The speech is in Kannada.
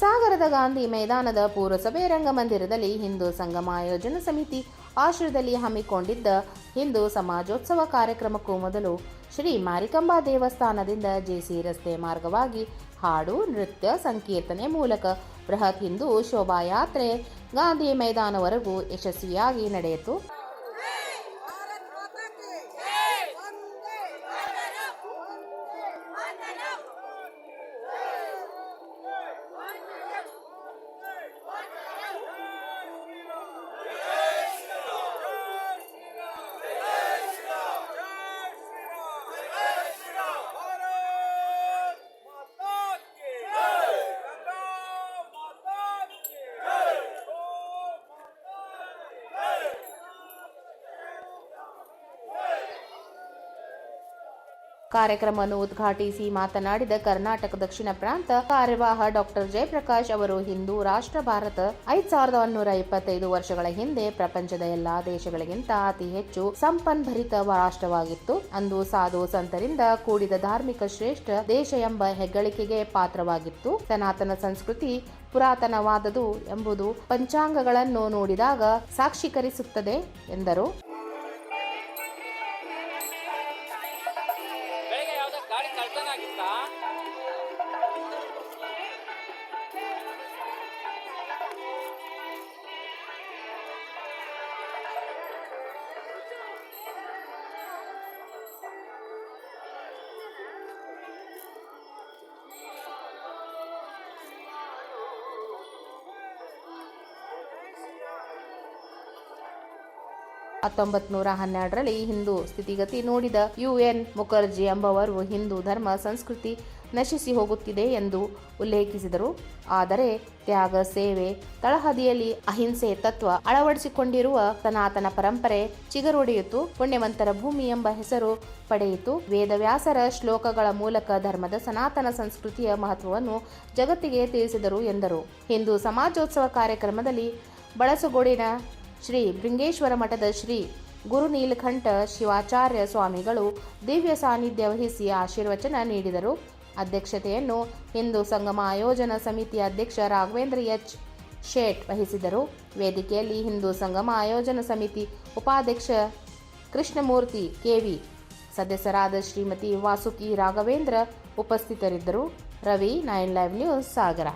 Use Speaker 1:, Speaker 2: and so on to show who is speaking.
Speaker 1: ಸಾಗರದ ಗಾಂಧಿ ಮೈದಾನದ ಪುರಸಭೆ ರಂಗಮಂದಿರದಲ್ಲಿ ಹಿಂದೂ ಸಂಗಮ ಆಯೋಜನಾ ಸಮಿತಿ ಆಶ್ರಯದಲ್ಲಿ ಹಮ್ಮಿಕೊಂಡಿದ್ದ ಹಿಂದೂ ಸಮಾಜೋತ್ಸವ ಕಾರ್ಯಕ್ರಮಕ್ಕೂ ಮೊದಲು ಶ್ರೀ ಮಾರಿಕಂಬಾ ದೇವಸ್ಥಾನದಿಂದ ಜೆಸಿ ರಸ್ತೆ ಮಾರ್ಗವಾಗಿ ಹಾಡು, ನೃತ್ಯ, ಸಂಕೀರ್ತನೆ ಮೂಲಕ ಬೃಹತ್ ಹಿಂದೂ ಶೋಭಾಯಾತ್ರೆ ಗಾಂಧಿ ಮೈದಾನವರೆಗೂ ಯಶಸ್ವಿಯಾಗಿ ನಡೆಯಿತು. ಕಾರ್ಯಕ್ರಮವನ್ನು ಉದ್ಘಾಟಿಸಿ ಮಾತನಾಡಿದ ಕರ್ನಾಟಕ ದಕ್ಷಿಣ ಪ್ರಾಂತ ಕಾರ್ಯವಾಹ ಡಾಕ್ಟರ್ ಜಯಪ್ರಕಾಶ್ ಅವರು, ಹಿಂದೂ ರಾಷ್ಟ್ರ ಭಾರತ ಐದ್ ಸಾವಿರದ ಒಂದೂರ ಇಪ್ಪತ್ತೈದು ವರ್ಷಗಳ ಹಿಂದೆ ಪ್ರಪಂಚದ ಎಲ್ಲಾ ದೇಶಗಳಿಗಿಂತ ಅತಿ ಹೆಚ್ಚು ಸಂಪನ್ಭರಿತ ರಾಷ್ಟ್ರವಾಗಿತ್ತು. ಅಂದು ಸಾಧು ಸಂತರಿಂದ ಕೂಡಿದ ಧಾರ್ಮಿಕ ಶ್ರೇಷ್ಠ ದೇಶ ಎಂಬ ಹೆಗ್ಗಳಿಕೆಗೆ ಪಾತ್ರವಾಗಿತ್ತು. ಸನಾತನ ಸಂಸ್ಕೃತಿ ಪುರಾತನವಾದದು ಎಂಬುದು ಪಂಚಾಂಗಗಳನ್ನು ನೋಡಿದಾಗ ಸಾಕ್ಷೀಕರಿಸುತ್ತದೆ ಎಂದರು.
Speaker 2: ศึกษา
Speaker 1: ಹತ್ತೊಂಬತ್ ನೂರ ಹನ್ನೆರಡರಲ್ಲಿ ಹಿಂದೂ ಸ್ಥಿತಿಗತಿ ನೋಡಿದ ಯು ಎನ್ ಮುಖರ್ಜಿ ಎಂಬವರು ಹಿಂದೂ ಧರ್ಮ ಸಂಸ್ಕೃತಿ ನಶಿಸಿ ಹೋಗುತ್ತಿದೆ ಎಂದು ಉಲ್ಲೇಖಿಸಿದರು. ಆದರೆ ತ್ಯಾಗ ಸೇವೆ, ತಳಹದಿಯಲ್ಲಿ ಅಹಿಂಸೆ ತತ್ವ ಅಳವಡಿಸಿಕೊಂಡಿರುವ ಸನಾತನ ಪರಂಪರೆ ಚಿಗರೊಡೆಯಿತು, ಪುಣ್ಯವಂತರ ಭೂಮಿ ಎಂಬ ಹೆಸರು ಪಡೆಯಿತು. ವೇದವ್ಯಾಸರ ಶ್ಲೋಕಗಳ ಮೂಲಕ ಧರ್ಮದ ಸನಾತನ ಸಂಸ್ಕೃತಿಯ ಮಹತ್ವವನ್ನು ಜಗತ್ತಿಗೆ ತಿಳಿಸಿದರು ಎಂದರು. ಹಿಂದೂ ಸಮಾಜೋತ್ಸವ ಕಾರ್ಯಕ್ರಮದಲ್ಲಿ ಬಳಸಗೋಡಿನ ಶ್ರೀ ಬೃಂಗೇಶ್ವರ ಮಠದ ಶ್ರೀ ಗುರು ನೀಲಕಂಠ ಶಿವಾಚಾರ್ಯ ಸ್ವಾಮಿಗಳು ದಿವ್ಯ ಸಾನ್ನಿಧ್ಯ ವಹಿಸಿ ಆಶೀರ್ವಚನ ನೀಡಿದರು. ಅಧ್ಯಕ್ಷತೆಯನ್ನು ಹಿಂದೂ ಸಂಗಮ ಆಯೋಜನಾ ಸಮಿತಿ ಅಧ್ಯಕ್ಷ ರಾಘವೇಂದ್ರ ಎಚ್. ಶೇಟ್ ವಹಿಸಿದರು. ವೇದಿಕೆಯಲ್ಲಿ ಹಿಂದೂ ಸಂಗಮ ಆಯೋಜನಾ ಸಮಿತಿ ಉಪಾಧ್ಯಕ್ಷ ಕೃಷ್ಣಮೂರ್ತಿ ಕೆವಿ, ಸದಸ್ಯರಾದ ಶ್ರೀಮತಿ ವಾಸುಕಿ ರಾಘವೇಂದ್ರ ಉಪಸ್ಥಿತರಿದ್ದರು. Ravi, nine live news, Sagara.